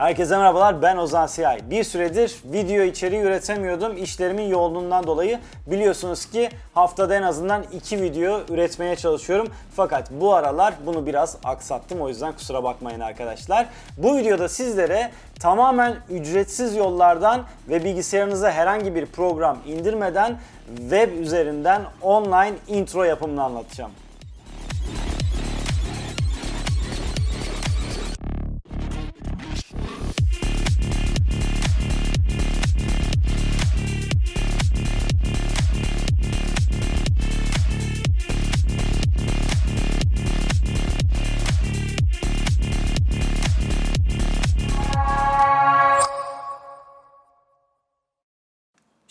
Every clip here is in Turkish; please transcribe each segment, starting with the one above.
Herkese merhabalar ben Ozan Siyay. Bir süredir video içeriği üretemiyordum işlerimin yoğunluğundan dolayı. Biliyorsunuz ki haftada en azından iki video üretmeye çalışıyorum. Fakat bu aralar bunu biraz aksattım o yüzden kusura bakmayın arkadaşlar. Bu videoda sizlere tamamen ücretsiz yollardan ve bilgisayarınıza herhangi bir program indirmeden web üzerinden online intro yapımını anlatacağım.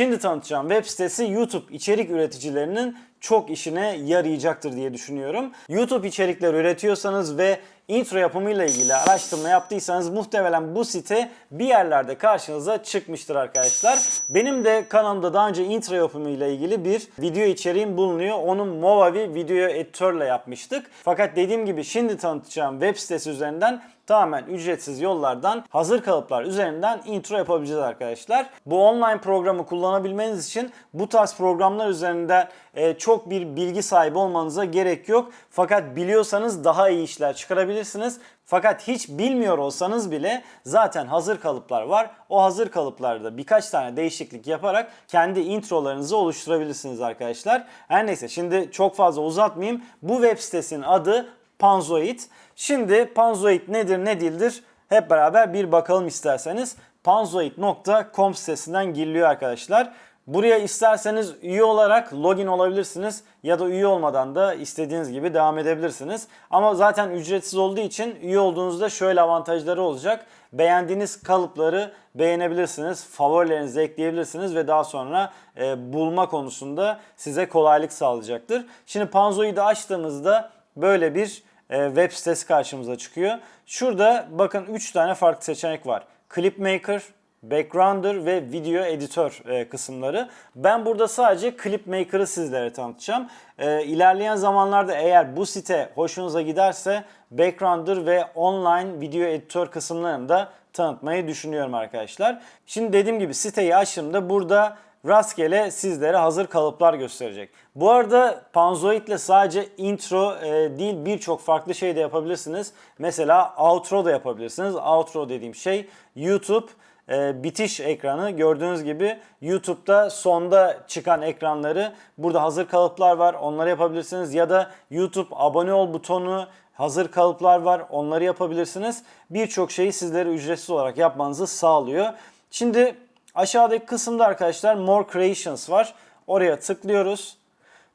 Şimdi tanıtacağım web sitesi YouTube içerik üreticilerinin çok işine yarayacaktır diye düşünüyorum. YouTube içerikler üretiyorsanız ve intro yapımıyla ilgili araştırma yaptıysanız muhtemelen bu site bir yerlerde karşınıza çıkmıştır arkadaşlar. Benim de kanalımda daha önce intro yapımıyla ilgili bir video içeriğim bulunuyor. Onu Movavi video editörle yapmıştık. Fakat dediğim gibi şimdi tanıtacağım web sitesi üzerinden tamamen ücretsiz yollardan hazır kalıplar üzerinden intro yapabileceğiz arkadaşlar. Bu online programı kullanabilmeniz için bu tarz programlar üzerinde e, çok bir bilgi sahibi olmanıza gerek yok. Fakat biliyorsanız daha iyi işler çıkarabilirsiniz. Fakat hiç bilmiyor olsanız bile zaten hazır kalıplar var. O hazır kalıplarda birkaç tane değişiklik yaparak kendi introlarınızı oluşturabilirsiniz arkadaşlar. Her neyse şimdi çok fazla uzatmayayım. Bu web sitesinin adı Panzoid. Şimdi Panzoid nedir ne değildir hep beraber bir bakalım isterseniz. Panzoid.com sitesinden giriliyor arkadaşlar. Buraya isterseniz üye olarak login olabilirsiniz ya da üye olmadan da istediğiniz gibi devam edebilirsiniz. Ama zaten ücretsiz olduğu için üye olduğunuzda şöyle avantajları olacak. Beğendiğiniz kalıpları beğenebilirsiniz, favorilerinizi ekleyebilirsiniz ve daha sonra e, bulma konusunda size kolaylık sağlayacaktır. Şimdi Panzoid'i açtığımızda böyle bir web sitesi karşımıza çıkıyor. Şurada bakın 3 tane farklı seçenek var. Clipmaker, Backgrounder ve Video Editor e, kısımları. Ben burada sadece Clipmaker'ı sizlere tanıtacağım. E, ilerleyen zamanlarda eğer bu site hoşunuza giderse Backgrounder ve Online Video Editor kısımlarını da tanıtmayı düşünüyorum arkadaşlar. Şimdi dediğim gibi siteyi açtığımda burada rastgele sizlere hazır kalıplar gösterecek. Bu arada Panzoid ile sadece intro e, değil birçok farklı şey de yapabilirsiniz. Mesela outro da yapabilirsiniz. Outro dediğim şey YouTube e, bitiş ekranı. Gördüğünüz gibi YouTube'da sonda çıkan ekranları burada hazır kalıplar var. Onları yapabilirsiniz. Ya da YouTube abone ol butonu hazır kalıplar var. Onları yapabilirsiniz. Birçok şeyi sizlere ücretsiz olarak yapmanızı sağlıyor. Şimdi aşağıdaki kısımda arkadaşlar More Creations var. Oraya tıklıyoruz.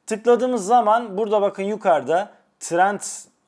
Tıkladığımız zaman burada bakın yukarıda trend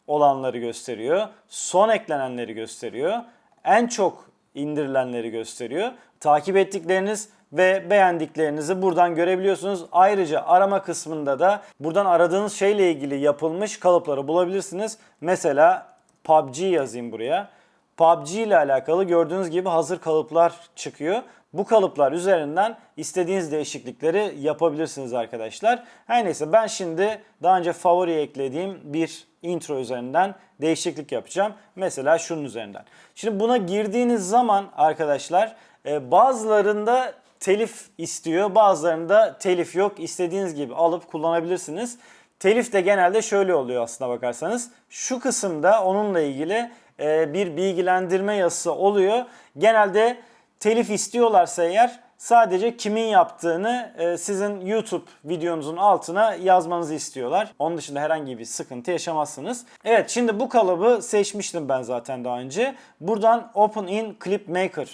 olanları gösteriyor. Son eklenenleri gösteriyor. En çok indirilenleri gösteriyor. Takip ettikleriniz ve beğendiklerinizi buradan görebiliyorsunuz. Ayrıca arama kısmında da buradan aradığınız şeyle ilgili yapılmış kalıpları bulabilirsiniz. Mesela PUBG yazayım buraya. PUBG ile alakalı gördüğünüz gibi hazır kalıplar çıkıyor. Bu kalıplar üzerinden istediğiniz değişiklikleri yapabilirsiniz arkadaşlar. Her neyse ben şimdi daha önce favori eklediğim bir intro üzerinden değişiklik yapacağım. Mesela şunun üzerinden. Şimdi buna girdiğiniz zaman arkadaşlar e, bazılarında telif istiyor bazılarında telif yok. İstediğiniz gibi alıp kullanabilirsiniz. Telif de genelde şöyle oluyor aslına bakarsanız. Şu kısımda onunla ilgili e, bir bilgilendirme yazısı oluyor. Genelde telif istiyorlarsa eğer sadece kimin yaptığını e, sizin YouTube videonuzun altına yazmanızı istiyorlar. Onun dışında herhangi bir sıkıntı yaşamazsınız. Evet şimdi bu kalıbı seçmiştim ben zaten daha önce. Buradan Open in Clip Maker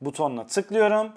butonuna tıklıyorum.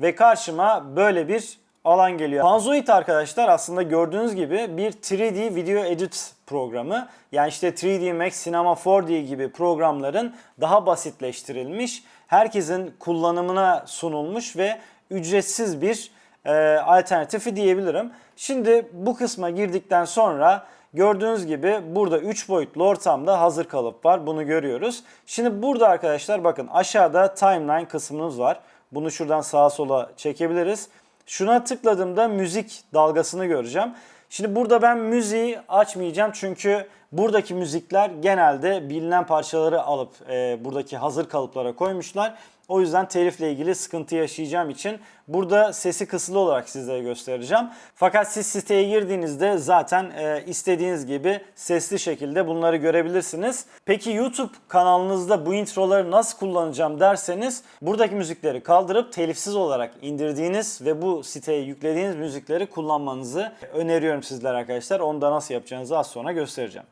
Ve karşıma böyle bir alan geliyor. Panzoid arkadaşlar aslında gördüğünüz gibi bir 3D video edit programı. Yani işte 3D Max, Cinema 4D gibi programların daha basitleştirilmiş, herkesin kullanımına sunulmuş ve ücretsiz bir e, alternatifi diyebilirim. Şimdi bu kısma girdikten sonra Gördüğünüz gibi burada 3 boyutlu ortamda hazır kalıp var. Bunu görüyoruz. Şimdi burada arkadaşlar bakın aşağıda timeline kısmımız var. Bunu şuradan sağa sola çekebiliriz. Şuna tıkladığımda müzik dalgasını göreceğim. Şimdi burada ben müziği açmayacağım çünkü Buradaki müzikler genelde bilinen parçaları alıp e, buradaki hazır kalıplara koymuşlar. O yüzden telifle ilgili sıkıntı yaşayacağım için burada sesi kısılı olarak sizlere göstereceğim. Fakat siz siteye girdiğinizde zaten e, istediğiniz gibi sesli şekilde bunları görebilirsiniz. Peki YouTube kanalınızda bu introları nasıl kullanacağım derseniz buradaki müzikleri kaldırıp telifsiz olarak indirdiğiniz ve bu siteye yüklediğiniz müzikleri kullanmanızı öneriyorum sizlere arkadaşlar. Onu da nasıl yapacağınızı az sonra göstereceğim.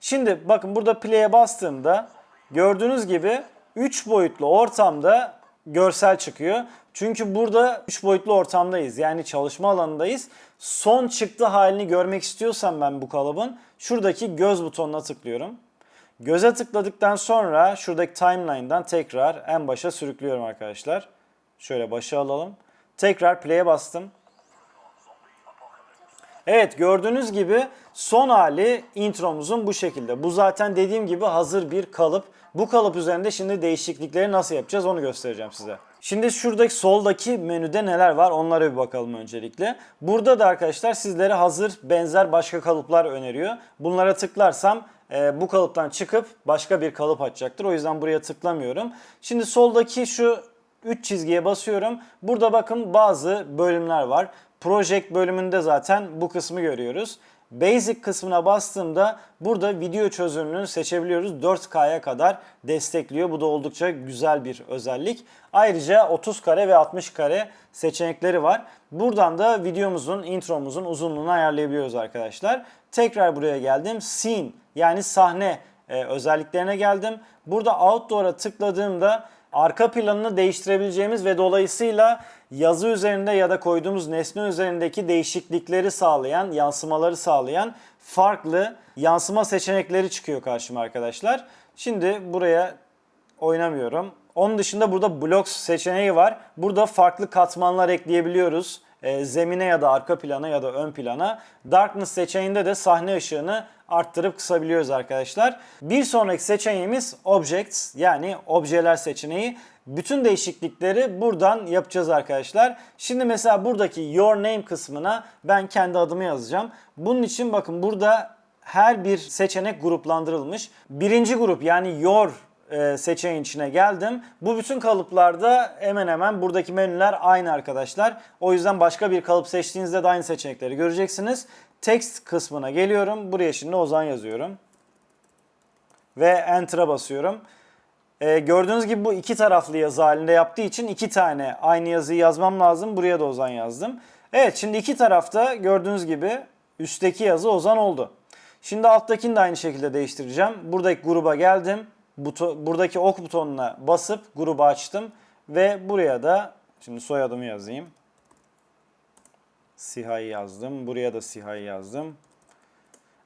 Şimdi bakın burada play'e bastığımda gördüğünüz gibi 3 boyutlu ortamda görsel çıkıyor. Çünkü burada 3 boyutlu ortamdayız. Yani çalışma alanındayız. Son çıktı halini görmek istiyorsam ben bu kalıbın şuradaki göz butonuna tıklıyorum. Göze tıkladıktan sonra şuradaki timeline'dan tekrar en başa sürüklüyorum arkadaşlar. Şöyle başa alalım. Tekrar play'e bastım. Evet gördüğünüz gibi son hali intromuzun bu şekilde. Bu zaten dediğim gibi hazır bir kalıp. Bu kalıp üzerinde şimdi değişiklikleri nasıl yapacağız onu göstereceğim size. Şimdi şuradaki soldaki menüde neler var onlara bir bakalım öncelikle. Burada da arkadaşlar sizlere hazır benzer başka kalıplar öneriyor. Bunlara tıklarsam e, bu kalıptan çıkıp başka bir kalıp açacaktır. O yüzden buraya tıklamıyorum. Şimdi soldaki şu 3 çizgiye basıyorum. Burada bakın bazı bölümler var. Project bölümünde zaten bu kısmı görüyoruz. Basic kısmına bastığımda burada video çözünürlüğünü seçebiliyoruz. 4K'ya kadar destekliyor. Bu da oldukça güzel bir özellik. Ayrıca 30 kare ve 60 kare seçenekleri var. Buradan da videomuzun, intromuzun uzunluğunu ayarlayabiliyoruz arkadaşlar. Tekrar buraya geldim. Scene yani sahne e, özelliklerine geldim. Burada Outdoor'a tıkladığımda arka planını değiştirebileceğimiz ve dolayısıyla yazı üzerinde ya da koyduğumuz nesne üzerindeki değişiklikleri sağlayan, yansımaları sağlayan farklı yansıma seçenekleri çıkıyor karşıma arkadaşlar. Şimdi buraya oynamıyorum. Onun dışında burada blocks seçeneği var. Burada farklı katmanlar ekleyebiliyoruz. E, zemine ya da arka plana ya da ön plana. Darkness seçeneğinde de sahne ışığını arttırıp kısabiliyoruz arkadaşlar. Bir sonraki seçeneğimiz Objects yani objeler seçeneği. Bütün değişiklikleri buradan yapacağız arkadaşlar. Şimdi mesela buradaki Your Name kısmına ben kendi adımı yazacağım. Bunun için bakın burada her bir seçenek gruplandırılmış. Birinci grup yani Your e, seçeneğin içine geldim. Bu bütün kalıplarda hemen hemen buradaki menüler aynı arkadaşlar. O yüzden başka bir kalıp seçtiğinizde de aynı seçenekleri göreceksiniz. Text kısmına geliyorum. Buraya şimdi Ozan yazıyorum. Ve Enter'a basıyorum. Ee, gördüğünüz gibi bu iki taraflı yazı halinde yaptığı için iki tane aynı yazıyı yazmam lazım. Buraya da Ozan yazdım. Evet şimdi iki tarafta gördüğünüz gibi üstteki yazı Ozan oldu. Şimdi alttakini de aynı şekilde değiştireceğim. Buradaki gruba geldim. Buto, buradaki ok butonuna basıp grubu açtım. Ve buraya da şimdi soyadımı yazayım. Siha'yı yazdım. Buraya da Siha'yı yazdım.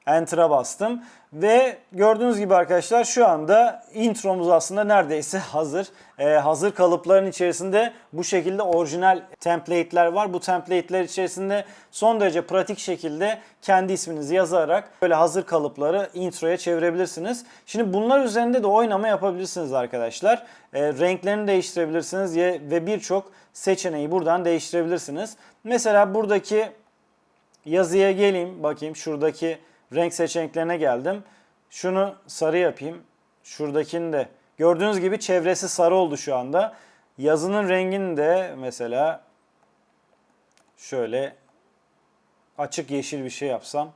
Enter'a bastım. Ve gördüğünüz gibi arkadaşlar şu anda intromuz aslında neredeyse hazır. Ee, hazır kalıpların içerisinde bu şekilde orijinal template'ler var. Bu template'ler içerisinde son derece pratik şekilde kendi isminizi yazarak böyle hazır kalıpları introya çevirebilirsiniz. Şimdi bunlar üzerinde de oynama yapabilirsiniz arkadaşlar. Ee, renklerini değiştirebilirsiniz ve birçok seçeneği buradan değiştirebilirsiniz. Mesela buradaki yazıya geleyim bakayım şuradaki renk seçeneklerine geldim. Şunu sarı yapayım. Şuradakini de gördüğünüz gibi çevresi sarı oldu şu anda. Yazının rengini de mesela şöyle açık yeşil bir şey yapsam.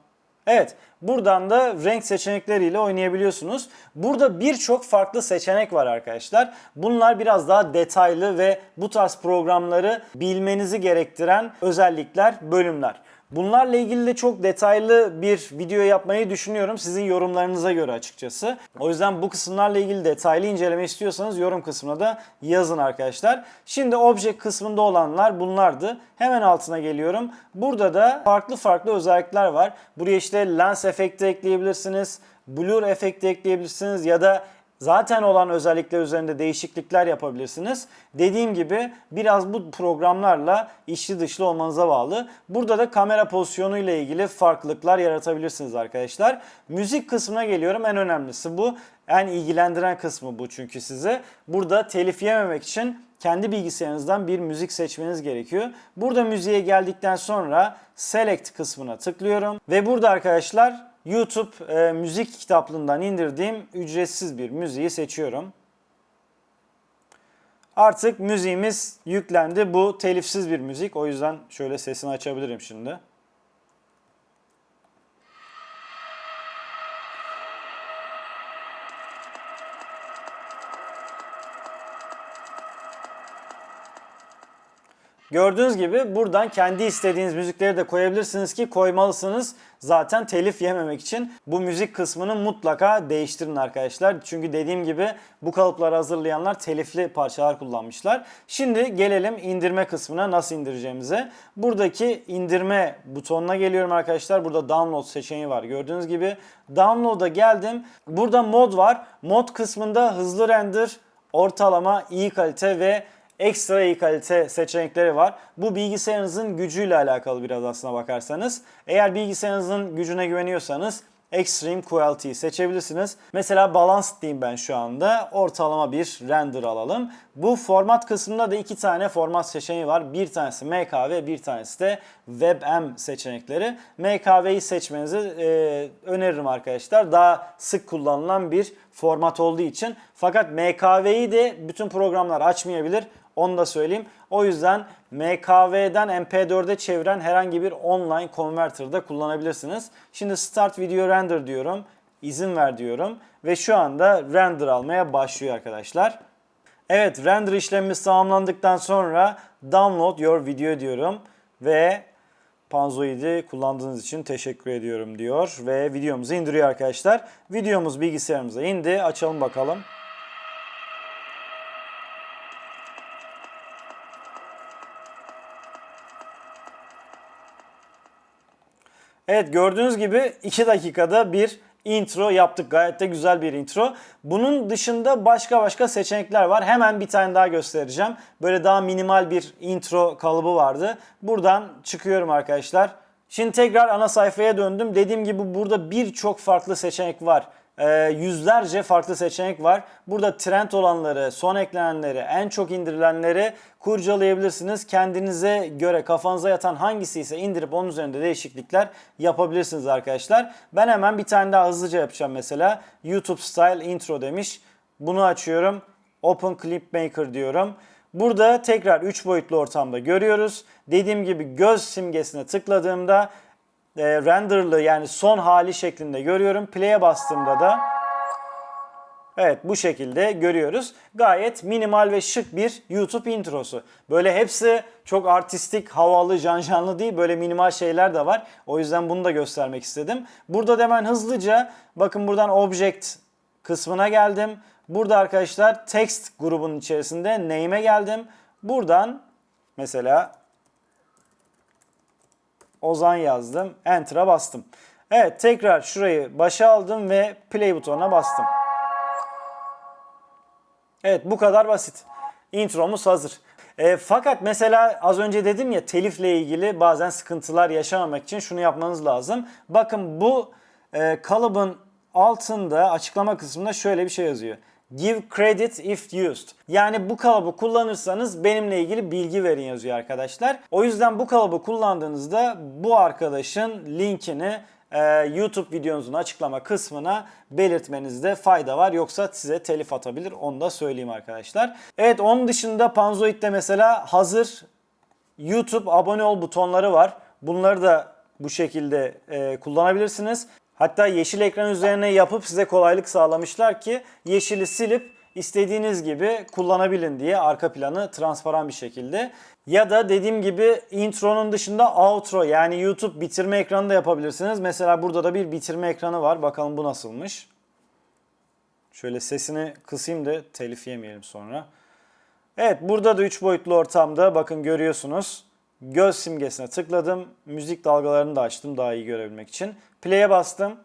Evet, buradan da renk seçenekleriyle oynayabiliyorsunuz. Burada birçok farklı seçenek var arkadaşlar. Bunlar biraz daha detaylı ve bu tarz programları bilmenizi gerektiren özellikler, bölümler. Bunlarla ilgili de çok detaylı bir video yapmayı düşünüyorum sizin yorumlarınıza göre açıkçası. O yüzden bu kısımlarla ilgili detaylı inceleme istiyorsanız yorum kısmına da yazın arkadaşlar. Şimdi object kısmında olanlar bunlardı. Hemen altına geliyorum. Burada da farklı farklı özellikler var. Buraya işte lens efekti ekleyebilirsiniz. Blur efekti ekleyebilirsiniz ya da zaten olan özellikler üzerinde değişiklikler yapabilirsiniz. Dediğim gibi biraz bu programlarla içli dışlı olmanıza bağlı. Burada da kamera pozisyonu ile ilgili farklılıklar yaratabilirsiniz arkadaşlar. Müzik kısmına geliyorum. En önemlisi bu. En ilgilendiren kısmı bu çünkü size. Burada telif yememek için kendi bilgisayarınızdan bir müzik seçmeniz gerekiyor. Burada müziğe geldikten sonra Select kısmına tıklıyorum. Ve burada arkadaşlar YouTube e, müzik kitaplığından indirdiğim ücretsiz bir müziği seçiyorum. Artık müziğimiz yüklendi. Bu telifsiz bir müzik. O yüzden şöyle sesini açabilirim şimdi. Gördüğünüz gibi buradan kendi istediğiniz müzikleri de koyabilirsiniz ki koymalısınız. Zaten telif yememek için bu müzik kısmını mutlaka değiştirin arkadaşlar. Çünkü dediğim gibi bu kalıpları hazırlayanlar telifli parçalar kullanmışlar. Şimdi gelelim indirme kısmına nasıl indireceğimize. Buradaki indirme butonuna geliyorum arkadaşlar. Burada download seçeneği var. Gördüğünüz gibi download'a geldim. Burada mod var. Mod kısmında hızlı render, ortalama, iyi kalite ve ekstra iyi kalite seçenekleri var. Bu bilgisayarınızın gücüyle alakalı biraz aslına bakarsanız. Eğer bilgisayarınızın gücüne güveniyorsanız Extreme Quality seçebilirsiniz. Mesela Balanced diyeyim ben şu anda. Ortalama bir render alalım. Bu format kısmında da iki tane format seçeneği var. Bir tanesi MKV, bir tanesi de WebM seçenekleri. MKV'yi seçmenizi e, öneririm arkadaşlar. Daha sık kullanılan bir format olduğu için. Fakat MKV'yi de bütün programlar açmayabilir. Onu da söyleyeyim. O yüzden MKV'den MP4'e çeviren herhangi bir online converter'da kullanabilirsiniz. Şimdi Start Video Render diyorum. İzin ver diyorum. Ve şu anda render almaya başlıyor arkadaşlar. Evet render işlemimiz tamamlandıktan sonra download your video diyorum. Ve Panzoid'i kullandığınız için teşekkür ediyorum diyor. Ve videomuzu indiriyor arkadaşlar. Videomuz bilgisayarımıza indi. Açalım bakalım. Evet gördüğünüz gibi 2 dakikada bir intro yaptık. Gayet de güzel bir intro. Bunun dışında başka başka seçenekler var. Hemen bir tane daha göstereceğim. Böyle daha minimal bir intro kalıbı vardı. Buradan çıkıyorum arkadaşlar. Şimdi tekrar ana sayfaya döndüm. Dediğim gibi burada birçok farklı seçenek var. Ee, yüzlerce farklı seçenek var. Burada trend olanları, son eklenenleri, en çok indirilenleri kurcalayabilirsiniz. Kendinize göre kafanıza yatan hangisi ise indirip onun üzerinde değişiklikler yapabilirsiniz arkadaşlar. Ben hemen bir tane daha hızlıca yapacağım mesela. YouTube Style Intro demiş. Bunu açıyorum. Open Clip Maker diyorum. Burada tekrar 3 boyutlu ortamda görüyoruz. Dediğim gibi göz simgesine tıkladığımda e, renderlı yani son hali şeklinde görüyorum. Play'e bastığımda da Evet bu şekilde görüyoruz. Gayet minimal ve şık bir YouTube introsu. Böyle hepsi çok artistik, havalı, janjanlı değil. Böyle minimal şeyler de var. O yüzden bunu da göstermek istedim. Burada da hemen hızlıca bakın buradan Object kısmına geldim. Burada arkadaşlar text grubunun içerisinde name'e geldim. Buradan mesela Ozan yazdım. Enter'a bastım. Evet tekrar şurayı başa aldım ve play butonuna bastım. Evet bu kadar basit. Intromuz hazır. E, fakat mesela az önce dedim ya telifle ilgili bazen sıkıntılar yaşamamak için şunu yapmanız lazım. Bakın bu e, kalıbın altında açıklama kısmında şöyle bir şey yazıyor. Give credit if used. Yani bu kalıbı kullanırsanız benimle ilgili bilgi verin yazıyor arkadaşlar. O yüzden bu kalıbı kullandığınızda bu arkadaşın linkini e, YouTube videonuzun açıklama kısmına belirtmenizde fayda var. Yoksa size telif atabilir. Onu da söyleyeyim arkadaşlar. Evet onun dışında Panzoid'de mesela hazır YouTube abone ol butonları var. Bunları da bu şekilde e, kullanabilirsiniz. Hatta yeşil ekran üzerine yapıp size kolaylık sağlamışlar ki yeşili silip istediğiniz gibi kullanabilin diye arka planı transparan bir şekilde. Ya da dediğim gibi intronun dışında outro yani YouTube bitirme ekranı da yapabilirsiniz. Mesela burada da bir bitirme ekranı var. Bakalım bu nasılmış. Şöyle sesini kısayım da telif yemeyelim sonra. Evet burada da 3 boyutlu ortamda bakın görüyorsunuz. Göz simgesine tıkladım. Müzik dalgalarını da açtım daha iyi görebilmek için. Play'e bastım.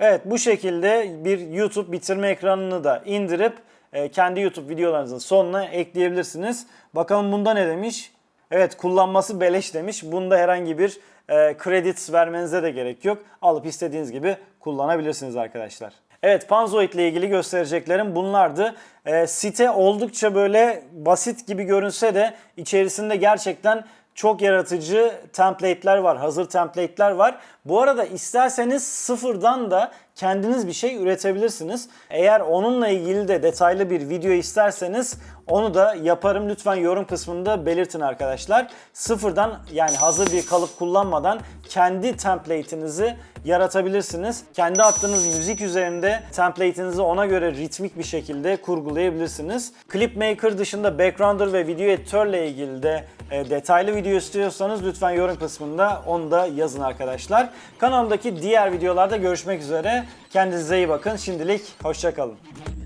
Evet bu şekilde bir YouTube bitirme ekranını da indirip e, kendi YouTube videolarınızın sonuna ekleyebilirsiniz. Bakalım bunda ne demiş? Evet kullanması beleş demiş. Bunda herhangi bir e, credits vermenize de gerek yok. Alıp istediğiniz gibi kullanabilirsiniz arkadaşlar. Evet Panzoid ile ilgili göstereceklerim bunlardı. E, site oldukça böyle basit gibi görünse de içerisinde gerçekten çok yaratıcı template'ler var, hazır template'ler var. Bu arada isterseniz sıfırdan da kendiniz bir şey üretebilirsiniz. Eğer onunla ilgili de detaylı bir video isterseniz onu da yaparım. Lütfen yorum kısmında belirtin arkadaşlar. Sıfırdan yani hazır bir kalıp kullanmadan kendi template'inizi yaratabilirsiniz. Kendi attığınız müzik üzerinde template'inizi ona göre ritmik bir şekilde kurgulayabilirsiniz. Clipmaker dışında Backgrounder ve Video Editor ile ilgili de e, detaylı video istiyorsanız lütfen yorum kısmında onu da yazın arkadaşlar. Kanalımdaki diğer videolarda görüşmek üzere. Kendinize iyi bakın. Şimdilik hoşçakalın.